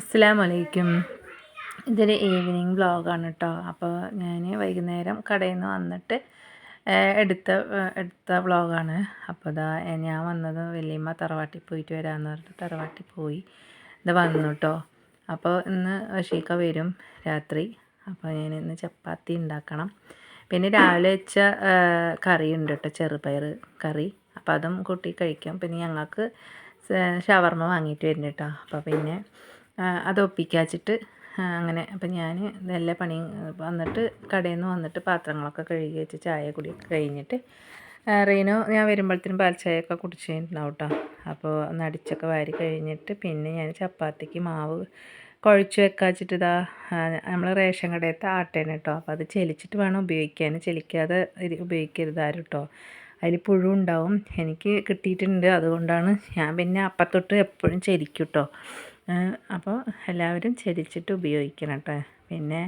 അസ്സാം വലൈക്കും ഇതൊരു ഈവനിങ് വ്ളോഗാണ് കേട്ടോ അപ്പോൾ ഞാൻ വൈകുന്നേരം കടയിൽ നിന്ന് വന്നിട്ട് എടുത്ത എടുത്ത വ്ളോഗാണ് അപ്പോൾ ഇതാ ഞാൻ വന്നത് വലിയമ്മ തറവാട്ടിൽ പോയിട്ട് വരാമെന്ന് പറഞ്ഞിട്ട് തറവാട്ടിൽ പോയി. ഇത് വന്നു കേട്ടോ അപ്പോൾ ഇന്ന് ഷീക്ക വരും രാത്രി. അപ്പോൾ ഞാൻ ഇന്ന് ചപ്പാത്തി ഉണ്ടാക്കണം പിന്നെ രാവിലെ വെച്ച കറി ഉണ്ട് കേട്ടോ ചെറുപയർ കറി. അപ്പോൾ അതും കൂട്ടി കഴിക്കാം. പിന്നെ ഞങ്ങൾക്ക് ഷവർമ്മ വാങ്ങിയിട്ട് വരുന്നുണ്ട് കേട്ടോ അപ്പോൾ പിന്നെ അത് ഒപ്പിക്കാച്ചിട്ട് അങ്ങനെ. അപ്പം ഞാൻ നല്ല പണി വന്നിട്ട് കടയിൽ നിന്ന് വന്നിട്ട് പാത്രങ്ങളൊക്കെ കഴുകി വെച്ച് ചായ കുടിയൊക്കെ കഴിഞ്ഞിട്ട് റീനു ഞാൻ വരുമ്പോഴത്തേനും പാൽ ചായയൊക്കെ കുടിച്ചിട്ടുണ്ടാവും കേട്ടോ അപ്പോൾ ഒന്ന് അടിച്ചൊക്കെ വാരി കഴിഞ്ഞിട്ട് പിന്നെ ഞാൻ ചപ്പാത്തിക്ക് മാവ് കുഴച്ച് വെക്കാച്ചിട്ട് ഇതാ നമ്മൾ റേഷൻ കടയത്തെ ആട്ടേനെ കേട്ടോ അപ്പോൾ അത് ചെലിച്ചിട്ട് വേണം ഉപയോഗിക്കാൻ. ചെലിക്കാതെ ഉപയോഗിക്കരുത് ആരും കേട്ടോ അതിൽ പുഴു ഉണ്ടാവും. എനിക്ക് കിട്ടിയിട്ടുണ്ട്. അതുകൊണ്ടാണ് ഞാൻ പിന്നെ അപ്പത്തൊട്ട് എപ്പോഴും ചെലിക്കും കേട്ടോ അപ്പോൾ എല്ലാവരും ചരിച്ചിട്ട് ഉപയോഗിക്കണം കേട്ടോ പിന്നെ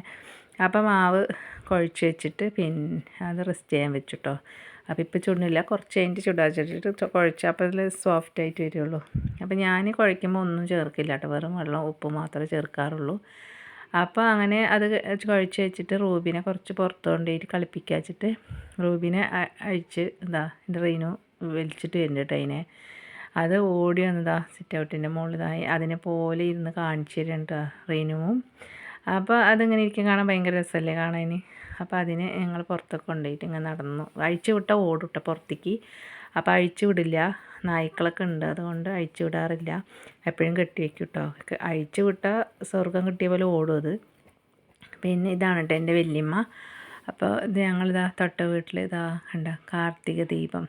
അപ്പം മാവ് കുഴച്ച് വെച്ചിട്ട് പിന്നെ അത് റെസ്റ്റ് ചെയ്യാൻ വെച്ചിട്ടോ. അപ്പോൾ ഇപ്പോൾ ചുടുന്നില്ല കുറച്ച് കഴിഞ്ഞിട്ട് ചുടാച്ചിട്ട് കുഴച്ച് അപ്പോൾ അതിൽ സോഫ്റ്റ് ആയിട്ട് വരുള്ളൂ. അപ്പോൾ ഞാൻ കുഴയ്ക്കുമ്പോൾ ഒന്നും ചേർക്കില്ല കേട്ടോ വെറും വെള്ളം ഉപ്പ് മാത്രമേ ചേർക്കാറുള്ളൂ. അപ്പോൾ അങ്ങനെ അത് കുഴച്ച് വെച്ചിട്ട് റൂബിനെ കുറച്ച് പുറത്ത് കൊണ്ടുപോയിട്ട് കളിപ്പിക്കാച്ചിട്ട് റൂബിനെ അഴിച്ച് എന്താ എന്റെ റീനു വലിച്ചിട്ട് വരുന്നുണ്ട് അതിനെ. അത് ഓടി വന്നതാ സിറ്റ് ഔട്ടിന്റെ മുകളിലായി അതിനെ പോലെ ഇരുന്ന് കാണിച്ചു തരുന്നുണ്ട് റീനുവും. അപ്പോൾ അതിങ്ങനെ ഇരിക്കും. കാണാൻ ഭയങ്കര രസമല്ലേ കാണാൻ അപ്പോൾ അതിന് ഞങ്ങൾ പുറത്തൊക്കെ കൊണ്ടുപോയിട്ട് ഇങ്ങനെ നടന്നു. അഴിച്ചു വിട്ട ഓടിട്ട പുറത്തേക്ക്. അപ്പോൾ അഴിച്ചു വിടില്ല. നായ്ക്കളൊക്കെ ഉണ്ട്. അതുകൊണ്ട് അഴിച്ചു വിടാറില്ല. എപ്പോഴും കെട്ടി വയ്ക്കും കേട്ടോ അഴിച്ചു വിട്ട സ്വർഗം കിട്ടിയ പോലെ ഓടും അത്. പിന്നെ ഇതാണ് കേട്ടോ എന്റെ വല്യമ്മ. അപ്പോൾ ഇത് ഞങ്ങളിതാ തൊട്ട വീട്ടിൽ ഇതാ കണ്ട കാർത്തിക ദീപം.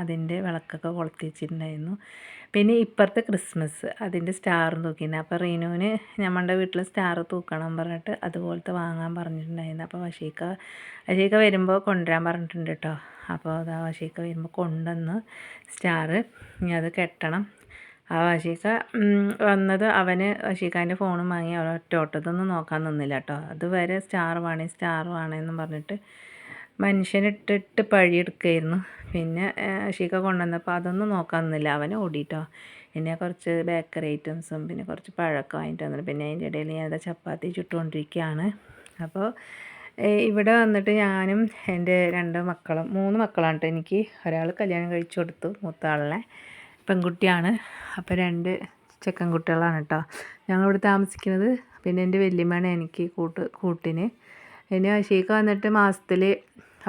അതിന്റെ വിളക്കൊക്കെ കൊളുത്തി വെച്ചിട്ടുണ്ടായിരുന്നു. പിന്നെ ഇപ്പുറത്തെ ക്രിസ്മസ് അതിന്റെ സ്റ്റാർ തൂക്കിയിരുന്നു അപ്പോൾ റീനുവിന് ഞമ്മളുടെ വീട്ടിൽ സ്റ്റാർ തൂക്കണം പറഞ്ഞിട്ട് അതുപോലത്തെ വാങ്ങാൻ പറഞ്ഞിട്ടുണ്ടായിരുന്നു. അപ്പോൾ വശീക്ക വശീക്ക വരുമ്പോൾ കൊണ്ടുവരാൻ പറഞ്ഞിട്ടുണ്ട് കേട്ടോ. അപ്പോൾ അത് ആ വശീക്ക വരുമ്പോൾ കൊണ്ടുവന്ന് സ്റ്റാർ അത് കെട്ടണം. ആ വശീക്ക വന്നത് അവന് വശീക്കാന്റെ ഫോണും വാങ്ങി അവൻ ഒറ്റ ഓട്ടത്തൊന്നും നോക്കാൻ നിന്നില്ല കേട്ടോ. അതുവരെ സ്റ്റാർ വേണേ സ്റ്റാർ വേണേന്നും പറഞ്ഞിട്ട് മനുഷ്യനിട്ടിട്ട് പഴിയെടുക്കുകയായിരുന്നു. പിന്നെ ഷീക്ക കൊണ്ടുവന്നപ്പോൾ അതൊന്നും നോക്കാൻ നിന്നില്ല. അവൻ ഓടിയിട്ടോ പിന്നെ കുറച്ച് ബേക്കറി ഐറ്റംസും പിന്നെ കുറച്ച് പഴമൊക്കെ വാങ്ങിയിട്ട് വന്നിട്ട് പിന്നെ അതിന്റെ ഇടയിൽ ഞാൻ ചപ്പാത്തി ചുട്ടുകൊണ്ടിരിക്കുകയാണ്. അപ്പോൾ ഇവിടെ വന്നിട്ട് ഞാനും എന്റെ രണ്ട് മക്കളും മൂന്ന് മക്കളാണ് കേട്ടോ എനിക്ക്. ഒരാൾ കല്യാണം കഴിച്ചു കൊടുത്തു മൂത്ത ആളിനെ. പെൺകുട്ടിയാണ്. അപ്പോൾ രണ്ട് ചെക്കൻ കുട്ടികളാണ് കേട്ടോ. ഞങ്ങളിവിടെ താമസിക്കുന്നത് പിന്നെ എന്റെ വല്യമ്മയാണ് എനിക്ക് കൂട്ട് കൂട്ടിന്. പിന്നെ ഷീക്ക വന്നിട്ട് മാസത്തിൽ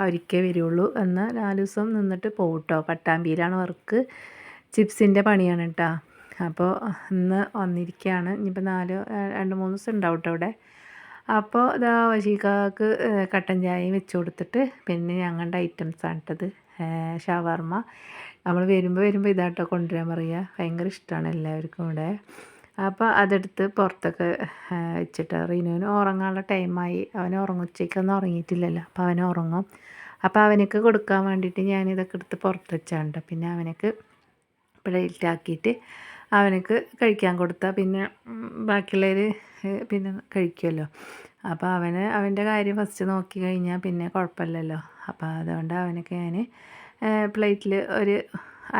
ഒരിക്കേ വരുള്ളൂ എന്നാൽ നാല് ദിവസം നിന്നിട്ട് പോകും കേട്ടോ പട്ടാമ്പിയിലാണ് വർക്ക്. ചിപ്സിന്റെ പണിയാണ് കേട്ടോ അപ്പോൾ ഇന്ന് വന്നിരിക്കുകയാണ് ഇനിയിപ്പോൾ നാല് രണ്ട് മൂന്ന് ദിവസം ഉണ്ടാവും കേട്ടോ അവിടെ അപ്പോൾ ഇതാ വശീക്കാക്ക് കട്ടൻ ചായയും വെച്ച് കൊടുത്തിട്ട് പിന്നെ ഞങ്ങളുടെ ഐറ്റംസാണ് ഇട്ടത് ഷവർമ്മ. നമ്മൾ വരുമ്പോൾ വരുമ്പോൾ ഇതാട്ടോ കൊണ്ടുവരാൻ പറയുക ഭയങ്കര ഇഷ്ടമാണ് എല്ലാവർക്കും ഇവിടെ. അപ്പോൾ അതെടുത്ത് പുറത്തൊക്കെ വെച്ചിട്ട് റീനുവിന് ഉറങ്ങാനുള്ള ടൈമായി. അവൻ ഉറങ്ങും. ഉച്ചയ്ക്കൊന്നും ഉറങ്ങിയിട്ടില്ലല്ലോ. അപ്പോൾ അവൻ ഉറങ്ങും. അപ്പോൾ അവനക്ക് കൊടുക്കാൻ വേണ്ടിയിട്ട് ഞാനിതൊക്കെ എടുത്ത് പുറത്ത് വെച്ചാണ്ട് പിന്നെ അവനക്ക് പ്ലേറ്റിലാക്കിയിട്ട് അവനക്ക് കഴിക്കാൻ കൊടുത്താൽ പിന്നെ ബാക്കിയുള്ളവർ പിന്നെ കഴിക്കുമല്ലോ അപ്പോൾ അവന് അവന്റെ കാര്യം ഫസ്റ്റ് നോക്കി കഴിഞ്ഞാൽ പിന്നെ കുഴപ്പമില്ലല്ലോ. അപ്പോൾ അതുകൊണ്ട് അവനൊക്കെ ഞാൻ പ്ലേറ്റിൽ ഒരു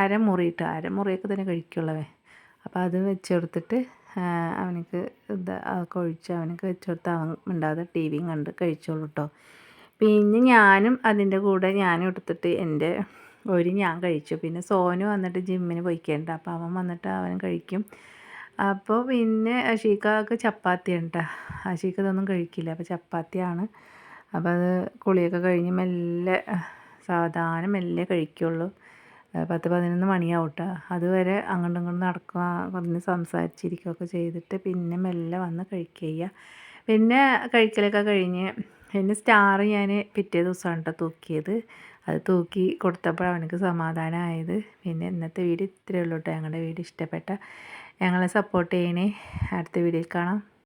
അരമുറിയിട്ട് അരമുറിയൊക്കെ തന്നെ കഴിക്കുള്ളവേ അപ്പോൾ അത് വെച്ച് കൊടുത്തിട്ട് അവനക്ക് ഇത് കൊഴിച്ച് അവനക്ക് വെച്ച് കൊടുത്ത് അവൻ മിണ്ടാതെ ടി വിയും കണ്ട് കഴിച്ചോളൂ കേട്ടോ പിന്നെ ഞാനും അതിന്റെ കൂടെ ഞാനും എടുത്തിട്ട് എന്റെ ഒരു ഞാൻ കഴിച്ചു. പിന്നെ സോനു വന്നിട്ട് ജിമ്മിന് പോയിക്കേണ്ട. അപ്പോൾ അവൻ വന്നിട്ട് അവൻ കഴിക്കും. അപ്പോൾ പിന്നെ അഷീക്കക്ക് ചപ്പാത്തി ഉണ്ട് അഷീക്ക ഇതൊന്നും കഴിക്കില്ല. അപ്പോൾ ചപ്പാത്തിയാണ്. അപ്പോൾ അത് കുളിയൊക്കെ കഴിഞ്ഞ് മെല്ലെ സാവധാനം മെല്ലെ കഴിക്കുള്ളൂ. പത്ത് പതിനൊന്ന് മണിയാവും കേട്ടോ അതുവരെ അങ്ങോട്ടും ഇങ്ങോട്ടും നടക്കുക പറഞ്ഞ് സംസാരിച്ചിരിക്കുകയൊക്കെ ചെയ്തിട്ട് പിന്നെ മെല്ലെ വന്ന് കഴിക്കുക പിന്നെ കഴിക്കലൊക്കെ കഴിഞ്ഞ് പിന്നെ സ്റ്റാർ ഞാൻ പിറ്റേ ദിവസമാണ് കേട്ടോ തൂക്കിയത്. അത് തൂക്കി കൊടുത്തപ്പോൾ അവനക്ക് സമാധാനമായത് പിന്നെ ഇന്നത്തെ വീഡിയോ ഇത്രയേ ഉള്ളൂ കേട്ടോ ഞങ്ങളുടെ വീഡിയോ ഇഷ്ടപ്പെട്ട ഞങ്ങളെ സപ്പോർട്ട് ചെയ്യണേ. അടുത്ത വീഡിയോയിൽ കാണാം.